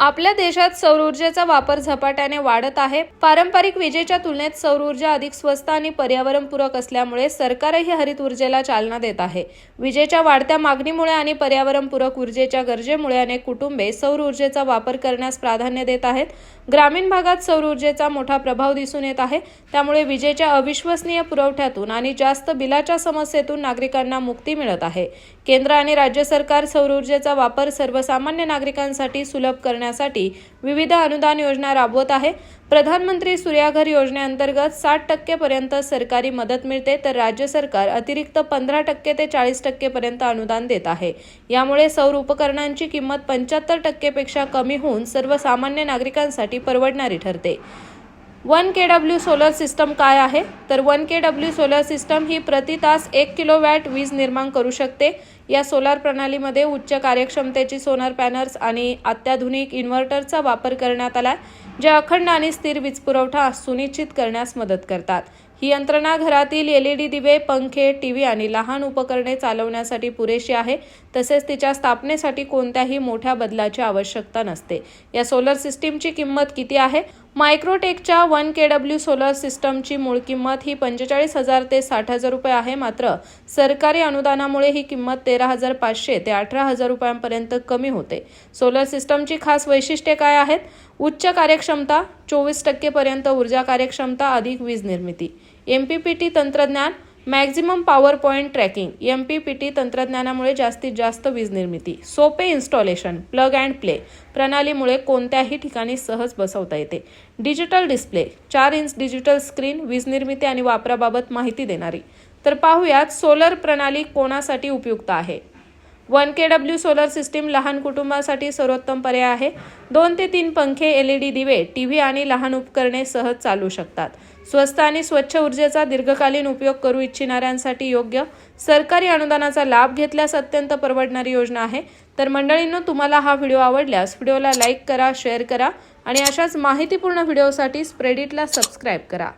आपल्या देशात सौर ऊर्जेचा वापर झपाट्याने वाढत आहे. पारंपरिक विजेच्या तुलनेत सौर ऊर्जा अधिक स्वस्त आणि पर्यावरणपूरक असल्यामुळे सरकारही हरित ऊर्जेला चालना देत आहे. विजेच्या वाढत्या मागणीमुळे आणि पर्यावरणपूरक ऊर्जेच्या गरजेमुळे अनेक कुटुंबे सौर ऊर्जेचा वापर करण्यास प्राधान्य देत आहेत. ग्रामीण भागात सौर ऊर्जेचा मोठा प्रभाव दिसून येत आहे. त्यामुळे विजेच्या अविश्वसनीय पुरवठ्यातून आणि जास्त बिलाच्या समस्येतून नागरिकांना मुक्ती मिळत आहे. केंद्र आणि राज्य सरकार सौर ऊर्जेचा वापर सर्वसामान्य नागरिकांसाठी सुलभ करण्यासाठी विविध अनुदान योजना राबवत आहे. प्रधानमंत्री सूर्याघर योजनेअंतर्गत साठ टक्केपर्यंत सरकारी मदत मिळते तर राज्य सरकार अतिरिक्त पंधरा टक्के ते चाळीस टक्केपर्यंत अनुदान देत आहे. यामुळे सौर उपकरणांची किंमत पंच्याहत्तर टक्केपेक्षा कमी होऊन सर्वसामान्य नागरिकांसाठी परवडणारी ठरते. One K W solar system काय आहे? तर one K W solar system ही प्रति तास एक किलोवॅट वीज निर्माण करू शकते. या सोलार प्रणालीमध्ये उच्च कार्यक्षमतेची सोलर पॅनल्स आणि अत्याधुनिक इन्व्हर्टरचा वापर करण्यात आला जे अखंड आणि स्थिर वीज पुरवठा सुनिश्चित करण्यास मदत करतात. ही यंत्रणा घरातील एल ई डी दिवे पंखे टी व्ही आणि लहान उपकरणे चालवण्यासाठी पुरेशी आहे. तसेच तिच्या स्थापनेसाठी कोणत्याही मोठ्या बदलाची आवश्यकता नसते. या सोलर सिस्टीमची किंमत किती आहे? मायक्रोटेकच्या वन के डब्ल्यू सोलर सिस्टमची मूळ किंमत ही पंचेचाळीस हजार ते साठ हजार रुपये आहे मात्र सरकारी अनुदानामुळे ही किंमत तेरा हजार पाचशे ते अठरा हजार रुपयांपर्यंत कमी होते. सोलर सिस्टमची खास वैशिष्ट्ये काय आहेत? उच्च कार्यक्षमता चोवीस टक्केपर्यंत ऊर्जा कार्यक्षमता अधिक वीज निर्मिती. एम पी पी टी तंत्रज्ञान maximum power point tracking M P P T तंत्रज्ञानामुळे जास्तीत जास्त वीज निर्मिती सोपे इन्स्टॉलेशन प्लग अँड प्ले प्रणालीमुळे कोणत्याही ठिकाणी सहज बसवता येते. डिजिटल डिस्प्ले चार इंच डिजिटल स्क्रीन वीज निर्मिती आणि वापराबाबत माहिती देणारी. तर पाहूयात सोलर प्रणाली कोणासाठी उपयुक्त आहे? One K W solar system लहान कुटुंबासाठी सर्वोत्तम पर्याय आहे. दोन ते तीन पंखे एल ई डी दिवे टी व्ही आणि लहान उपकरणे सहज चालू शकतात. स्वस्त आणि स्वच्छ ऊर्जेचा दीर्घकालीन उपयोग करू इच्छिणाऱ्यांसाठी योग्य. सरकारी अनुदानाचा लाभ घेतल्यास अत्यंत परवडणारी योजना आहे. तर मंडळींनो तुम्हाला हा व्हिडिओ आवडल्यास व्हिडिओला लाईक करा शेअर करा आणि अशाच माहितीपूर्ण व्हिडिओसाठी स्प्रेडिटला सबस्क्राईब करा.